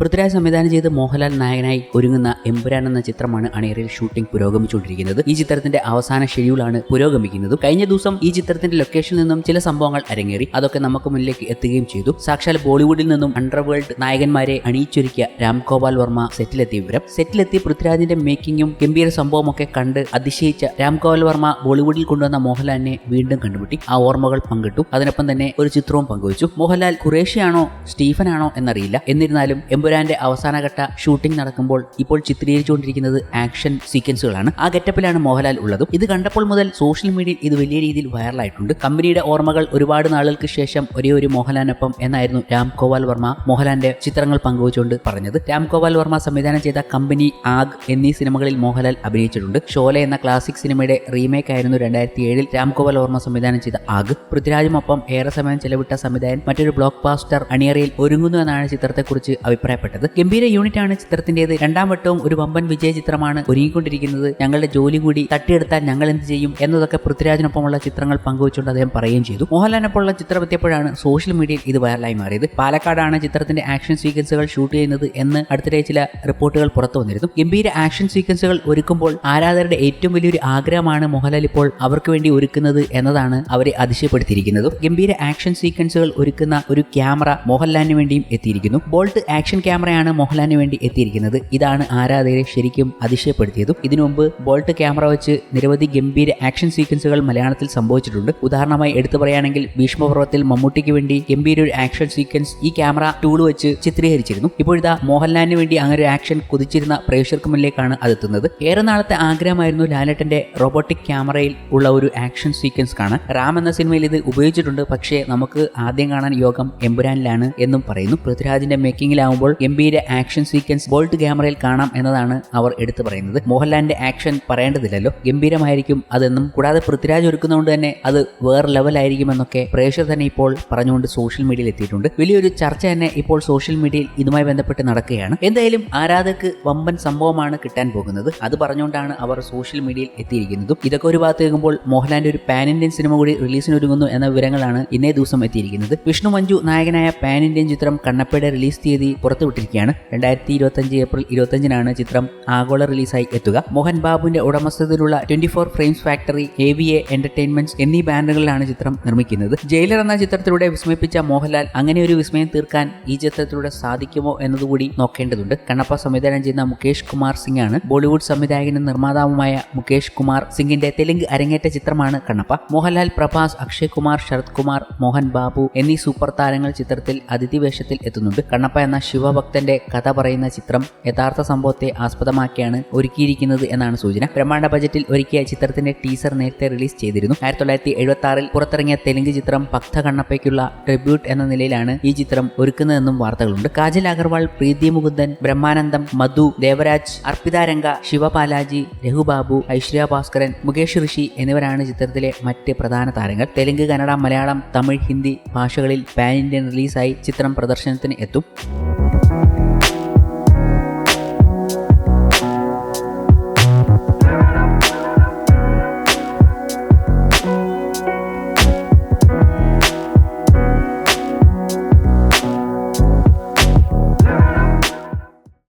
പൃഥ്വിരാജ് സംവിധാനം ചെയ്ത് മോഹൻലാൽ നായകനായി ഒരുങ്ങുന്ന എമ്പുരാൻ എന്ന ചിത്രമാണ് അണിയറയിൽ ഷൂട്ടിംഗ് പുരോഗമിച്ചുകൊണ്ടിരിക്കുന്നത്. ഈ ചിത്രത്തിന്റെ അവസാന ഷെഡ്യൂളാണ് പുരോഗമിക്കുന്നത്. കഴിഞ്ഞ ദിവസം ഈ ചിത്രത്തിന്റെ ലൊക്കേഷനിൽ നിന്നും ചില സംഭവങ്ങൾ അരങ്ങേറി. അതൊക്കെ നമുക്ക് മുന്നിലേക്ക് എത്തുകയും ചെയ്തു. സാക്ഷാൽ ബോളിവുഡിൽ നിന്നും അണ്ടർവേൾഡ് നായകന്മാരെ അണിയിച്ചൊരുക്കിയ രാംഗോപാൽ വർമ്മ സെറ്റിലെത്തിയ വിവരം. സെറ്റിലെത്തി പൃഥ്വിരാജിന്റെ മേക്കിങ്ങും ഗംഭീര സംഭവമൊക്കെ കണ്ട് അതിശയിച്ച രാംഗോപാൽ വർമ്മ ബോളിവുഡിൽ കൊണ്ടുവന്ന മോഹൻലാലിനെ വീണ്ടും കണ്ടുമുട്ടി. ആ ഓർമ്മകൾ പങ്കിട്ടു. അതിനൊപ്പം തന്നെ ഒരു ചിത്രവും പങ്കുവച്ചു. മോഹൻലാൽ ഖുറേഷിയാണോ സ്റ്റീഫനാണോ എന്നറിയില്ല. എന്നിരുന്നാലും എമ്പുരാന്റെ അവസാനഘട്ട ഷൂട്ടിംഗ് നടക്കുമ്പോൾ ഇപ്പോൾ ചിത്രീകരിച്ചുകൊണ്ടിരിക്കുന്നത് ആക്ഷൻ സീക്വൻസുകളാണ് ആ ഗെറ്റപ്പിലാണ് മോഹൻലാൽ ഉള്ളതും. ഇത് കണ്ടപ്പോൾ മുതൽ സോഷ്യൽ മീഡിയയിൽ ഇത് വലിയ രീതിയിൽ വൈറലായിട്ടുണ്ട് കമ്പനിയുടെ ഓർമ്മകൾ ഒരുപാട് നാളുകൾക്ക് ശേഷം ഒരേ ഒരു മോഹൻലാലിനൊപ്പം എന്നായിരുന്നു രാം ഗോപാൽ വർമ്മ മോഹൻലാലിന്റെ ചിത്രങ്ങൾ പങ്കുവച്ചുകൊണ്ട് പറഞ്ഞത്. രാം ഗോപാൽ വർമ്മ സംവിധാനം ചെയ്ത കമ്പനി ആഗ് എന്നീ സിനിമകളിൽ മോഹൻലാൽ അഭിനയിച്ചിട്ടുണ്ട്. ഷോല എന്ന ക്ലാസിക് സിനിമയുടെ റീമേക്ക് ആയിരുന്നു രണ്ടായിരത്തി ഏഴിൽ രാം ഗോപാൽ വർമ്മ സംവിധാനം ചെയ്ത ആഗ്. പൃഥ്വിരാജുമൊപ്പം ഏറെ സമയം ചെലവിട്ട സംവിധായകൻ മറ്റൊരു ബ്ലോക്ക് ബാസ്റ്റർ അണിയറയിൽ ഒരുങ്ങുന്നു എന്നാണ് ചിത്രത്തെക്കുറിച്ച് അഭിപ്രായപ്പെട്ടത് ഗംഭീര യൂണിറ്റ് ആണ് ചിത്രത്തിന്റേത് രണ്ടാം വട്ടവും ഒരു വമ്പൻ വിജയ ചിത്രമാണ് ഒരുങ്ങിക്കൊണ്ടിരിക്കുന്നത്. ഞങ്ങളുടെ ജോലി കൂടി തട്ടിയെടുത്താൽ ഞങ്ങൾ എന്ത് ചെയ്യും എന്നതൊക്കെ പൃഥ്വിരാജിനൊപ്പമുള്ള ചിത്രങ്ങൾ പങ്കുവച്ചുകൊണ്ട് അദ്ദേഹം പറയുകയും ചെയ്തു. മോഹൻലാലിനൊപ്പമുള്ള ചിത്രം എത്തിയപ്പോഴാണ് സോഷ്യൽ മീഡിയയിൽ ഇത് വൈറലായി മാറിയത്. പാലക്കാടാണ് ചിത്രത്തിന്റെ ആക്ഷൻ സീക്വൻസുകൾ ഷൂട്ട് ചെയ്യുന്നത് എന്ന് അടുത്തിടെ ചില റിപ്പോർട്ടുകൾ പുറത്തു വന്നിരുന്നു. ഗംഭീര ആക്ഷൻ സീക്വൻസുകൾ ഒരുക്കുമ്പോൾ ആരാധകരുടെ ഏറ്റവും വലിയൊരു ആഗ്രഹമാണ് മോഹൻലാൽ ഇപ്പോൾ അവർക്ക് വേണ്ടി ഒരുക്കുന്നത് എന്നതാണ് അവരെ അതിശയപ്പെടുത്തിയിരിക്കുന്നത്. ഗംഭീര ആക്ഷൻ സീക്വൻസുകൾ ഒരുക്കുന്ന ഒരു ക്യാമറ മോഹൻലാലിന് വേണ്ടിയും എത്തിയിരിക്കുന്നു. ബോൾട്ട് ആക്ഷൻ ക്യാമറയാണ് മോഹൻലാലിന് വേണ്ടി എത്തിയിരിക്കുന്നത്. ഇതാണ് ആരാധകരെ ശരിക്കും അതിശയപ്പെടുത്തിയതും. ഇതിനു മുമ്പ് ബോൾട്ട് ക്യാമറ വെച്ച് നിരവധി ഗംഭീര ആക്ഷൻ സീക്വൻസുകൾ മലയാളത്തിൽ സംഭവിച്ചിട്ടുണ്ട്. ഉദാഹരണമായി എടുത്തു പറയുകയാണെങ്കിൽ ഭീഷ്മപർവത്തിൽ മമ്മൂട്ടിക്ക് വേണ്ടി ഗംഭീര ഒരു ആക്ഷൻ സീക്വൻസ് ഈ ക്യാമറ ടൂൾ വെച്ച് ചിത്രീകരിച്ചിരുന്നു. ഇപ്പോഴിതാ മോഹൻലാലിന് വേണ്ടി അങ്ങനെ ഒരു ആക്ഷൻ കുതിച്ചിരുന്ന പ്രേക്ഷകർക്ക് മുന്നിലേക്കാണ് അതെത്തുന്നത്. ഏറെ നാളത്തെ ആഗ്രഹമായിരുന്നു ലാലേട്ടന്റെ റോബോട്ടിക് ക്യാമറയിൽ ഉള്ള ഒരു ആക്ഷൻ സീക്വൻസ് കാണാൻ. റാം എന്ന സിനിമയിൽ ഇത് ഉപയോഗിച്ചിട്ടുണ്ട്. പക്ഷേ നമുക്ക് ആദ്യം കാണാൻ യോഗം എമ്പുരാനിലാണ് എന്നും പറയുന്നു. പൃഥ്വിരാജിന്റെ മേക്കിങ്ങിലാവുമ്പോൾ ബിയുടെ ആക്ഷൻ സീക്വൻസ് ബോൾട്ട് ക്യാമറയിൽ കാണാം എന്നതാണ് അവർ എടുത്തു പറയുന്നത്. മോഹൻലാലിന്റെ ആക്ഷൻ പറയേണ്ടതില്ലല്ലോ. ഗംഭീരമായിരിക്കും അതെന്നും കൂടാതെ പൃഥ്വിരാജ് ഒരുക്കുന്നതുകൊണ്ട് തന്നെ അത് വേറെ ലെവലായിരിക്കുമെന്നൊക്കെ പ്രേക്ഷകർ തന്നെ ഇപ്പോൾ പറഞ്ഞുകൊണ്ട് സോഷ്യൽ മീഡിയയിൽ എത്തിയിട്ടുണ്ട്. വലിയൊരു ചർച്ച തന്നെ ഇപ്പോൾ സോഷ്യൽ മീഡിയയിൽ ഇതുമായി ബന്ധപ്പെട്ട് നടക്കുകയാണ്. എന്തായാലും ആരാധകർക്ക് വമ്പൻ സംഭവമാണ് കിട്ടാൻ പോകുന്നത്. അത് പറഞ്ഞുകൊണ്ടാണ് അവർ സോഷ്യൽ മീഡിയയിൽ എത്തിയിരിക്കുന്നതും. ഇതൊക്കെ ഒരു ഭാഗത്ത് കേൾക്കുമ്പോൾ മോഹൻലാലിന്റെ ഒരു പാൻ ഇന്ത്യൻ സിനിമ കൂടി റിലീസിന് ഒരുങ്ങുന്നു എന്ന വിവരങ്ങളാണ് ഇന്നേ ദിവസം എത്തിയിരിക്കുന്നത്. വിഷ്ണു മഞ്ജു നായകനായ പാൻ ഇന്ത്യൻ ചിത്രം കണ്ണപ്പയുടെ റിലീസ് തീയതി പുറത്തുവിട്ടിരിക്കുകയാണ്. രണ്ടായിരത്തി ഇരുപത്തഞ്ച് ഏപ്രിൽ ഇരുപത്തഞ്ചിനാണ് ചിത്രം ആഗോള റിലീസായി എത്തുക. മോഹൻ ബാബുവിന്റെ ഉടമസ്ഥതയിലുള്ള twenty four frames factory A V A entertainments എന്നീ ബാനറുകളിലാണ് ചിത്രം നിർമ്മിക്കുന്നത്. ജയിലർ എന്ന ചിത്രത്തിലൂടെ വിസ്മയിപ്പിച്ച മോഹൻലാൽ അങ്ങനെ ഒരു വിസ്മയം തീർക്കാൻ ഈ ചിത്രത്തിലൂടെ സാധിക്കുമോ എന്നതുകൂടി നോക്കേണ്ടതുണ്ട്. കണ്ണപ്പ സംവിധാനം ചെയ്യുന്ന മുകേഷ് കുമാർ സിംഗ് ആണ് ബോളിവുഡ് സംവിധായകനും നിർമ്മാതാവുമായ മുകേഷ് കുമാർ സിംഗിന്റെ തെലുങ്ക് അരങ്ങേറ്റ ചിത്രമാണ് കണ്ണപ്പ. മോഹൻലാൽ പ്രഭാസ് അക്ഷയ് കുമാർ ശരത് കുമാർ മോഹൻ ബാബു എന്നീ സൂപ്പർ താരങ്ങൾ ചിത്രത്തിൽ അതിഥി വേഷത്തിൽ എത്തുന്നുണ്ട്. കണ്ണപ്പ എന്ന ശിവഭക്തന്റെ കഥ പറയുന്ന ചിത്രം യഥാർത്ഥ സംഭവത്തെ ആസ്പദമാക്കിയാണ് ഒരുക്കിയിരിക്കുന്നത് എന്നാണ് സൂചന. ബ്രഹ്മാണ്ഡ ബജറ്റിൽ ഒരുക്കിയ ചിത്രത്തിന്റെ ടീസർ നേരത്തെ റിലീസ് ചെയ്തിരുന്നു. ആയിരത്തി തൊള്ളായിരത്തി എഴുപത്തി ആറിൽ പുറത്തിറങ്ങിയ തെലുങ്ക് ചിത്രം ഭക്ത കണ്ണപ്പയ്ക്കുള്ള ട്രിബ്യൂട്ട് എന്ന നിലയിലാണ് ഈ ചിത്രം ഒരുക്കുന്നതെന്നും വാർത്തകളുണ്ട്. കാജൽ അഗർവാൾ പ്രീതി മുകുന്ദൻ ബ്രഹ്മാനന്ദം മധു ദേവരാജ് അർപ്പിത രംഗ ശിവപാലാജി രഘുബാബു ഐശ്വര്യ ഭാസ്കരൻ മുകേഷ് ഋഷി എന്നിവരാണ് ചിത്രത്തിലെ മറ്റ് പ്രധാന താരങ്ങൾ. തെലുങ്ക് കന്നഡ മലയാളം തമിഴ് ഹിന്ദി ഭാഷകളിൽ പാൻ ഇന്ത്യൻ റിലീസായി ചിത്രം പ്രദർശനത്തിന് എത്തും.